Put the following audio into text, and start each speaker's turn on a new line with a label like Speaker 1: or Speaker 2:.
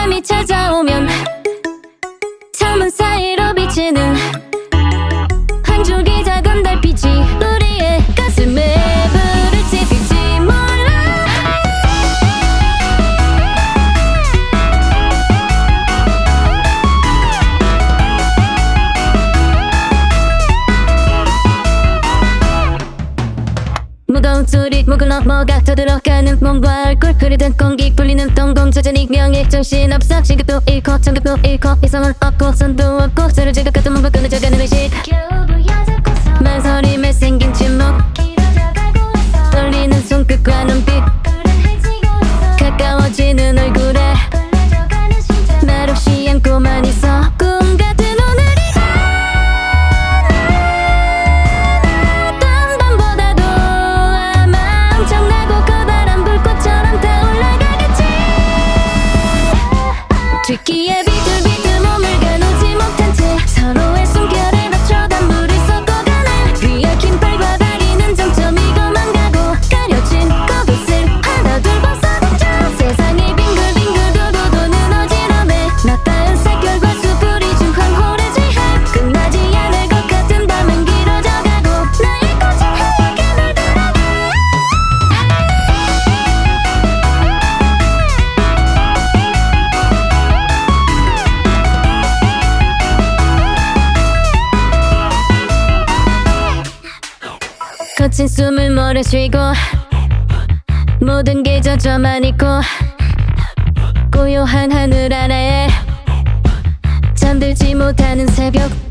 Speaker 1: 밤이 찾아오면 무거운 소리 목을 넘어가 터들어가는 몸과 얼굴 흐르던 공기 풀리는 동공 저전히 명예 정신없어. 신급도 잃고 청급도 잃고 이성은 없고 선도 없고 서로 지각 같은 몸과 끊어져가는 거친 숨을 몰아 쉬고 모든 게 젖어만 있고 고요한 하늘 아래에 잠들지 못하는 새벽